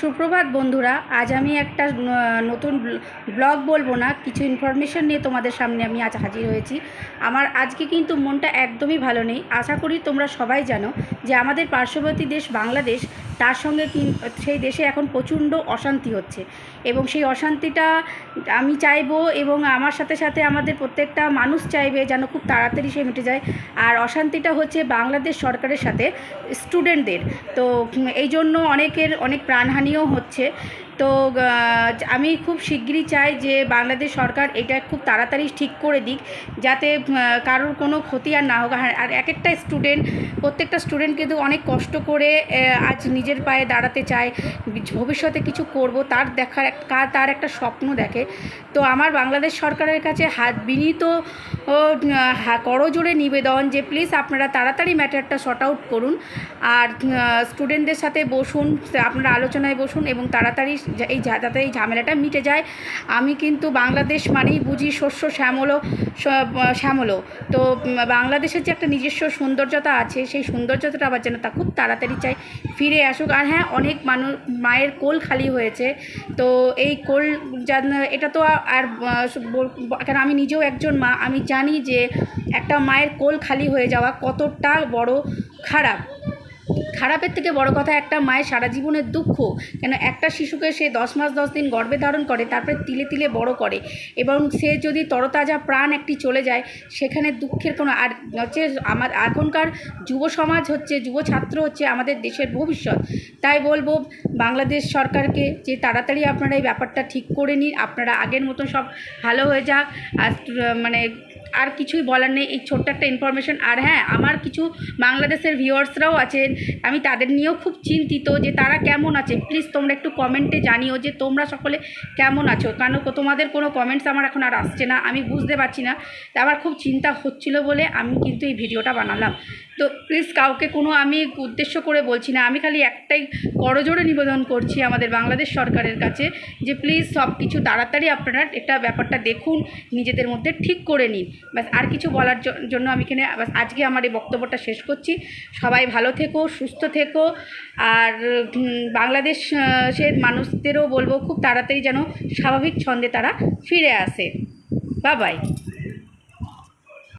সুপ্রভাত বন্ধুরা, আজ আমি একটা নতুন ব্লগ বলব না, কিছু ইনফরমেশন নিয়ে তোমাদের সামনে আমি আজ হাজির হয়েছি। আমার আজকে কিন্তু মনটা একদমই ভালো নেই। আশা করি তোমরা সবাই জানো যে আমাদের পার্শ্ববর্তী দেশ বাংলাদেশ তার সঙ্গে সেই দেশে এখন প্রচণ্ড অশান্তি হচ্ছে। এবং সেই অশান্তিটা আমি চাইব এবং আমার সাথে সাথে আমাদের প্রত্যেকটা মানুষ চাইবে যেন খুব তাড়াতাড়ি সে মিটে যায়। আর অশান্তিটা হচ্ছে বাংলাদেশ সরকারের সাথে স্টুডেন্টদের তো এই জন্য অনেকের অনেক প্রাণহানিও হচ্ছে। তো আমি খুব শিগগিরই চাই যে বাংলাদেশ সরকার এটা খুব তাড়াতাড়ি ঠিক করে দিক, যাতে কারোর কোনো ক্ষতি আর না হোক। আর এক একটা স্টুডেন্ট, প্রত্যেকটা স্টুডেন্ট কিন্তু অনেক কষ্ট করে আজ নিজের পায়ে দাঁড়াতে চায়, ভবিষ্যতে কিছু করব, তার দেখার তার একটা স্বপ্ন দেখে। তো আমার বাংলাদেশ সরকারের কাছে হাত বিনীত করজোড়ে নিবেদন যে প্লিজ আপনারা তাড়াতাড়ি ম্যাটারটা শর্ট আউট করুন। আর স্টুডেন্টদের সাথে বসুন, আপনারা আলোচনায় বসুন এবং তাড়াতাড়ি এই যাতে এই ঝামেলাটা মিটে যায়। আমি কিন্তু বাংলাদেশ মানেই বুঝি শস্য শ্যামলো শ্যামলো তো বাংলাদেশের যে একটা নিজস্ব সৌন্দর্যতা আছে, সেই সৌন্দর্যতাটা আবার যেন তা খুব তাড়াতাড়ি চাই, ফিরে আসুক। আর হ্যাঁ অনেক মানুষ, মায়ের কোল খালি হয়েছে। তো এই কোল এটা তো আর কারণ আমি নিজেও একজন মা, আমি জানি যে একটা মায়ের কোল খালি হয়ে যাওয়া কতটা বড় খারাপ। খারাপের থেকে বড় কথা একটা মায়ের সারা জীবনের দুঃখ। কেন একটা শিশুকে সে দশ মাস দশ দিন গর্ভে ধারণ করে, তারপরে তিলে তিলে বড় করে এবং সে যদি তরতাজা প্রাণ একটি চলে যায়, সেখানে দুঃখের কোনো আর হচ্ছে আমার এখনকার যুব সমাজ হচ্ছে, যুব ছাত্র হচ্ছে আমাদের দেশের ভবিষ্যৎ। তাই বলব, বাংলাদেশ সরকারকে যে তাড়াতাড়ি আপনারা এই ব্যাপারটা ঠিক করে নিন, আপনারা আগের মতো সব ভালো হয়ে যাক। আর মানে আর কিছুই বলার নেই, এই ছোট্ট একটা ইনফরমেশন আর হ্যাঁ আমার কিছু বাংলাদেশের ভিউয়ার্সরাও আছেন আমি তাদের নিয়েও খুব চিন্তিত যে তারা কেমন আছে। প্লিজ তোমরা একটু কমেন্টে জানিও যে তোমরা সকলে কেমন আছো। কেন তোমাদের কোনো কমেন্টস আমার এখন আর আসছে না, আমি বুঝতে পারছি না। আমার খুব চিন্তা হচ্ছিল বলে আমি কিন্তু এই ভিডিওটা বানালাম। তো প্লিজ কাউকে কোনো আমি উদ্দেশ্য করে বলছি না, আমি খালি একটাই করজোড়ে নিবেদন করছি আমাদের বাংলাদেশ সরকারের কাছে যে প্লিজ সব কিছু তাড়াতাড়ি আপনারা এটা ব্যাপারটা দেখুন, নিজেদের মধ্যে ঠিক করে নিন। ব্যাস, আর কিছু বলার জন্য আমি এখানে আজকে আমার এই বক্তব্যটা শেষ করছি। সবাই ভালো থেকো, সুস্থ থেকো, আর বাংলাদেশের মানুষদেরও বলব খুব তাড়াতাড়ি যেন স্বাভাবিক ছন্দে তারা ফিরে আসে। বা বাই